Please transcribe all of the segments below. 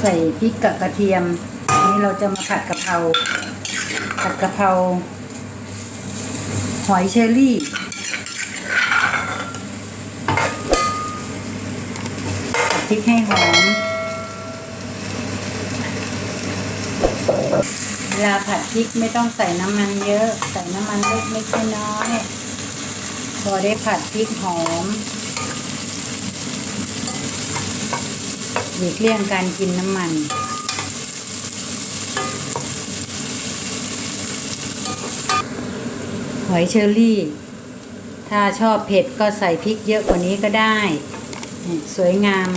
ใส่พริกกับกระเทียม อันนี้เราจะมาผัดกะเพรา ผัดกะเพรา หอยเชอรี่ ผัดพริกให้หอม เวลาผัดพริกไม่ต้องใส่น้ำมันเยอะ ใส่น้ำมันเล็กไม่ใช่น้อย พอได้ผัดพริกหอม หลีกเลี่ยงการกินน้ำมันหอยเชอรี่ ถ้าชอบเผ็ดก็ใส่พริกเยอะกว่านี้ก็ได้ สวยงาม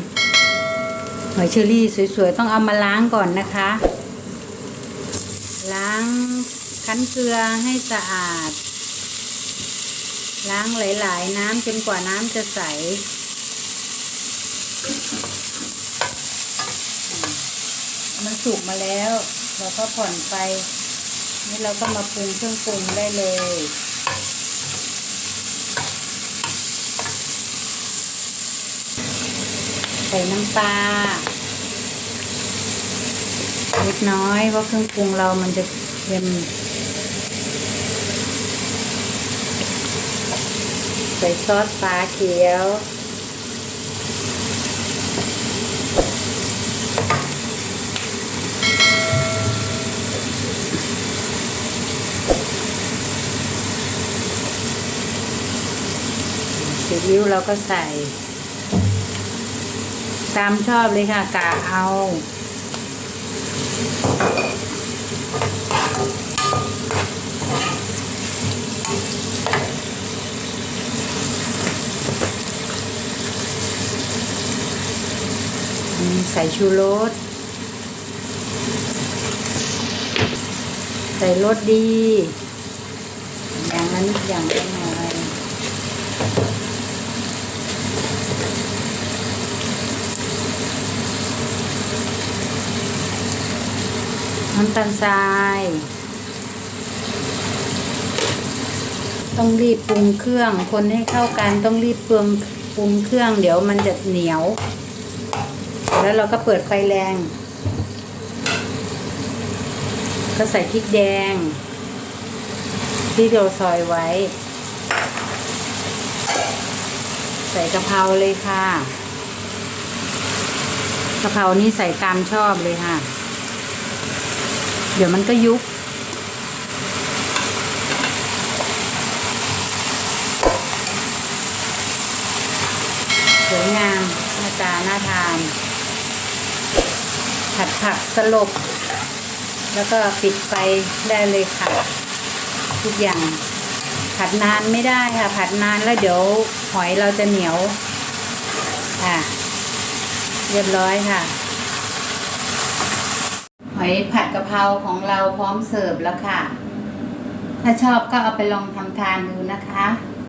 หอยเชอรี่สวยๆ ต้องเอามาล้างก่อนนะคะ ล้างคั้นเกลือให้สะอาด ล้างหลายๆ น้ำจนกว่าน้ำจะใส มัน สุกมาแล้ว เราก็ผ่อนไป นี่เราก็มาปรุงเครื่องปรุงได้เลยใส่น้ำปลาเล็กน้อยเพราะเครื่องปรุงเรามันจะเค็มใส่ซอสฟ้าเขียว ซีอิ๊วเราก็ใส่ ตามชอบเลยค่ะกะเอาใส่ชูรส ใส่รสดี อย่างนั้นอย่างละหน่อย น้ำตาลทราย ต้องรีบปรุงเครื่อง คนให้เข้ากันต้องรีบปรุงปรุงเครื่อง เดี๋ยวมันจะเหนียว แล้วเราก็เปิดไฟแรง ก็ใส่พริกแดง ที่เราซอยไว้ ใส่กะเพราเลยค่ะกะเพรานี่ใส่ตามชอบเลยค่ะ เดี๋ยวมันก็ยุบสวยงามหน้าตาน่าทาน ผัดผักสลบ แล้วก็ปิดไฟได้เลยค่ะ ทุกอย่าง ผัดนานไม่ได้ค่ะ ผัดนานแล้วเดี๋ยวหอยเราจะเหนียวค่ะ เรียบร้อยค่ะ อยผัดกะเพราของเราพร้อมเสิร์ฟแล้วค่ะ ถ้าชอบก็เอาไปลองทำทานดูนะคะ